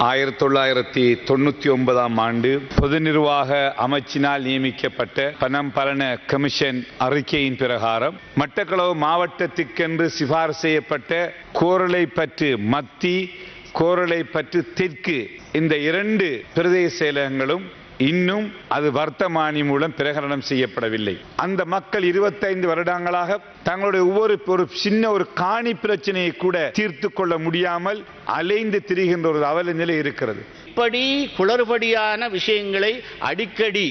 ஆயிரத்தி தொள்ளாயிரத்தி தொண்ணூத்தி ஒன்பதாம் ஆண்டு பொது நிர்வாக அமைச்சினால் நியமிக்கப்பட்ட பணம் பலன கமிஷன் அறிக்கையின் பிரகாரம் மட்டக்களவு மாவட்டத்திற்கென்று சிபாரிசு செய்யப்பட்ட கோரலை பற்று மத்தி கோரலை பற்று தெற்கு இந்த இரண்டு பிரதேச செயலகங்களும் இன்னும் அது வர்த்தமானி மூலம் பிரகடனம் செய்யப்படவில்லை. அந்த மக்கள் இருபத்தைந்து வருடங்களாக தங்களுடைய ஒவ்வொரு ஒரு சின்ன ஒரு காணி பிரச்சனையை கூட தீர்த்து கொள்ள முடியாமல் அலைந்து திரிகின்ற ஒரு அவல நிலை இருக்கிறது. இப்படி குளறுபடியான விஷயங்களை அடிக்கடி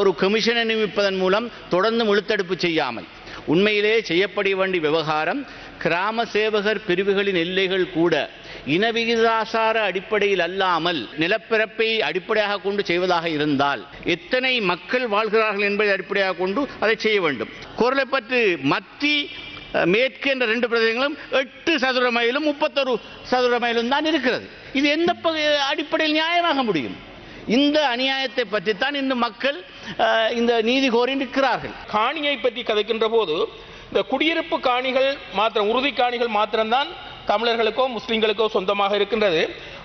ஒரு கமிஷனை நியமிப்பதன் மூலம் தொடர்ந்து முழுத்தடுப்பு செய்யாமல் உண்மையிலே செய்யப்பட வேண்டிய விவகாரம் கிராம சேவகர் பிரிவுகளின் எல்லைகள் கூட இனவிகிதாசார அடிப்படையில் அல்லாமல் நிலப்பரப்பை அடிப்படையாக கொண்டு செய்வதாக இருந்தால் எத்தனை மக்கள் வாழ்கிறார்கள் என்பதை அடிப்படையாக கொண்டு அதை செய்ய வேண்டும். குரலைப்பற்று மத்தி மேற்கு என்ற ரெண்டு பிரதேசங்களும் எட்டு சதுர மைலும் முப்பத்தொரு சதுர மைலும் தான் இருக்கிறது. இது எந்த அடிப்படையில் நியாயமாக முடியும்? இந்த அநியாயத்தை பற்றித்தான் இந்த மக்கள் இந்த நீதி கோரி நிற்கிறார்கள் காணியை பற்றி கதைக்கின்ற போது இந்த குடியிருப்பு காணிகள் மாத்திரம் உறுதி காணிகள் மாத்திரம்தான் தமிழர்களுக்கோ முஸ்லீம்களுக்கோ சொந்தமாக இருக்கின்றது.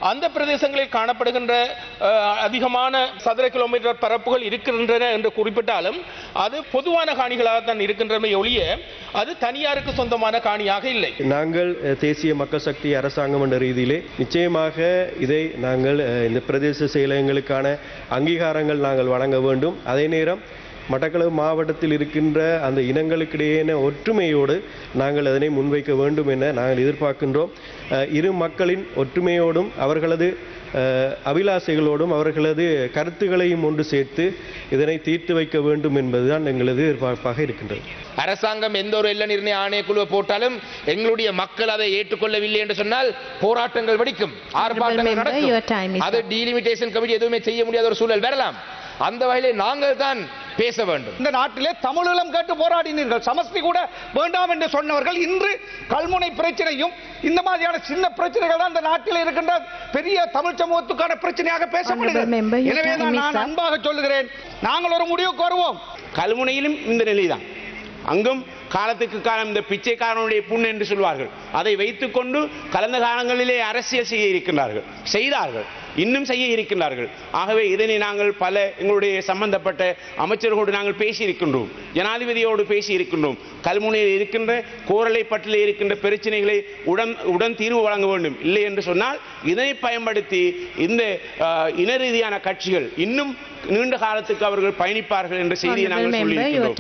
அந்த பிரதேசங்களில் காணப்படுகின்ற அதிகமான சதுர கிலோமீட்டர் பரப்புகள் இருக்கின்றன என்று குறிப்பிட்டாலும் அது பொதுவான காணிகளாகத்தான் இருக்கின்றமை ஒழிய அது தனியாருக்கு சொந்தமான காணியாக இல்லை. நாங்கள் தேசிய மக்கள் சக்தி அரசாங்கம் என்ற ரீதியிலே நிச்சயமாக இதை நாங்கள் இந்த பிரதேச செயலகங்களுக்கான அங்கீகாரங்கள் நாங்கள் வழங்க வேண்டும். அதே நேரம் மட்டக்களப்பு மாவட்டத்தில் இருக்கின்ற அந்த இனங்களுக்கிடையேன ஒற்றுமையோடு நாங்கள் அதனை முன்வைக்க வேண்டும் என நாங்கள் எதிர்பார்க்கின்றோம். இரு மக்களின் ஒற்றுமையோடும் அவர்களது அபிலாசைகளோடும் அவர்களது கருத்துக்களையும் ஒன்று சேர்த்து இதனை தீர்த்து வைக்க வேண்டும் என்பதுதான் எங்களது எதிர்பார்ப்பாக இருக்கின்றது. அரசாங்கம் எந்த ஒரு எல்லை நிர்ணய ஆணையக்குழுவை போட்டாலும் எங்களுடைய மக்கள் அதை ஏற்றுக்கொள்ளவில்லை என்று சொன்னால் போராட்டங்கள் வெடிக்கும் ஆர்ப்பாட்டங்கள் நடக்கும். அது டீலிமிட்டேஷன் கமிட்டி எதுவுமே செய்ய முடியாத ஒரு சூழல் வரலாம். அந்த வகையிலே நாங்கள் தான் பேச வேண்டும். இந்த நாட்டிலே தமிழீழம் கேட்டு போராடினீர்கள். சமஸ்தி கூட வேண்டாம் என்று சொன்னவர்கள் இன்று கல்முனை பிரச்சனையும் இந்த மாதிரியான சின்ன பிரச்சனைகள் தான் இந்த நாட்டில் இருக்கின்ற பெரிய தமிழ் சமூகத்துக்கான பிரச்சனையாக பேசப்படுகிறது. எனவே நான். அன்பாக சொல்லுகிறேன். நாங்கள் ஒரு முடிவுக்கு வருவோம். கல்முனையிலும் இந்த நிலைதான். அங்கும் காலத்துக்கு காலம் இந்த பிச்சைக்காரனுடைய புண் என்று சொல்வார்கள். அதை வைத்துக்கொண்டு கலந்த காலங்களிலே அரசியல் செய்ய இருக்கின்றார்கள். செய்தார்கள். இன்னும் செய்ய இருக்கின்றார்கள். ஆகவே இதனை நாங்கள் பல எங்களுடைய சம்பந்தப்பட்ட அமைச்சர்களோடு நாங்கள் பேசி இருக்கின்றோம் ஜனாதிபதியோடு பேசி இருக்கின்றோம் கல்முனையில் இருக்கின்ற கோரளைப்பட்டில் இருக்கின்ற பிரச்சனைகளை உடன் உடன் தீர்வு வழங்க வேண்டும். இல்லை என்று சொன்னால் இதனை பயன்படுத்தி இந்த இன ரீதியான கட்சிகள் இன்னும் நீண்ட காலத்துக்கு அவர்கள் பயணிப்பார்கள் என்ற செய்தியை நாங்கள் member,